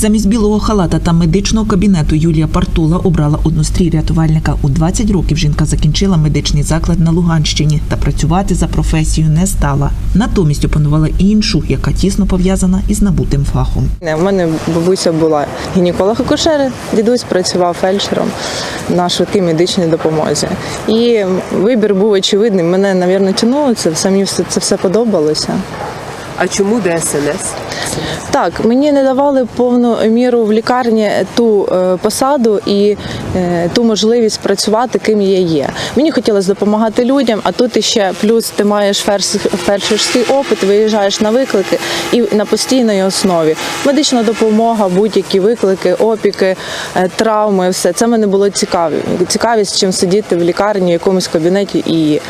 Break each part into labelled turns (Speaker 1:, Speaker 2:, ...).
Speaker 1: Замість білого халата та медичного кабінету Юлія Партула обрала однострій рятувальника. У 20 років жінка закінчила медичний заклад на Луганщині та працювати за професією не стала. Натомість опанувала іншу, яка тісно пов'язана із набутим фахом.
Speaker 2: У мене бабуся була гінеколог-акушер, дідусь працював фельдшером на швидкій медичній допомозі. І вибір був очевидний. Мене, мабуть, тянуло це все, мені все, це все подобалося.
Speaker 3: А чому ДСНС?
Speaker 2: Так, мені не давали повну міру в лікарні ту е, посаду і е, ту можливість працювати, ким я є. Мені хотілося допомагати людям, а тут іще плюс ти маєш фельдшерський опит, виїжджаєш на виклики і на постійній основі. Медична допомога, будь-які виклики, опіки, е, травми, все це мене було цікаві. Цікавість, чим сидіти в лікарні, в якомусь кабінеті. І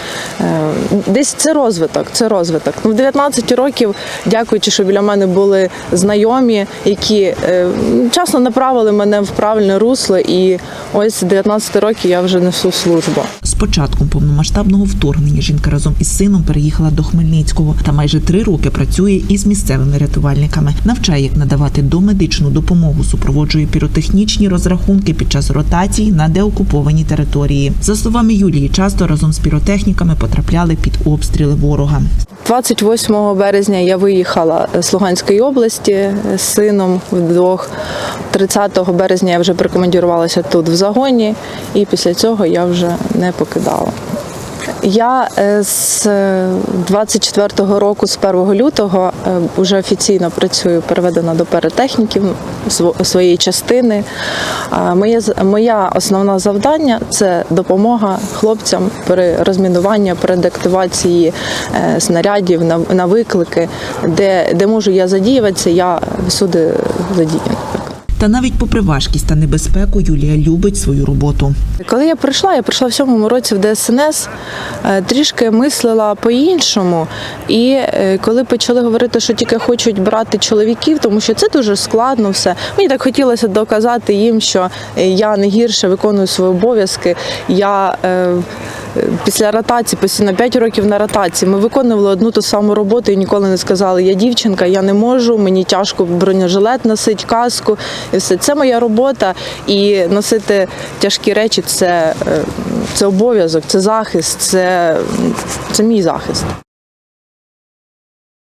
Speaker 2: десь це розвиток. Це розвиток. Ну, в 19 років, дякуючи, що біля мене були знайомі, які е, часно направили мене в правильне русло. І ось з 19 років я вже несу службу.
Speaker 1: З початком повномасштабного вторгнення жінка разом із сином переїхала до Хмельницького та майже три роки працює із місцевими рятувальниками. Навчає, як надавати домедичну допомогу, супроводжує піротехнічні розрахунки під час ротацій на деокупованій території. За словами Юлії, часто разом з піротехніками потрапляли під обстріли ворога.
Speaker 2: 28 березня я виїхала з Луганської області з сином вдвох. 30 березня я вже прикомандірувалася тут в загоні, і після цього я вже не покидала. Я е, з 24-го року, з 1 лютого, е, вже офіційно працюю, переведена до перетехніків своєї частини. Моє моя основна завдання це допомога хлопцям при розмінуванні, при деактивації е, снарядів на, на виклики, де, де можу я задіюватися, я всюди задіяна.
Speaker 1: Та навіть попри важкість та небезпеку, Юлія любить свою роботу.
Speaker 2: Коли я прийшла, я прийшла в сьомому році в ДСНС, е, трішки мислила по-іншому. І е, коли почали говорити, що тільки хочуть брати чоловіків, тому що це дуже складно все. Мені так хотілося доказати їм, що е, я не гірше виконую свої обов'язки. Я після ротації, постійно 5 років на ротації, ми виконували одну ту саму роботу і ніколи не сказали, я дівчинка, я не можу, мені тяжко бронежилет носити, каску. І все. Це моя робота. І носити тяжкі речі це, е, це обов'язок, це захист, це, це мій захист.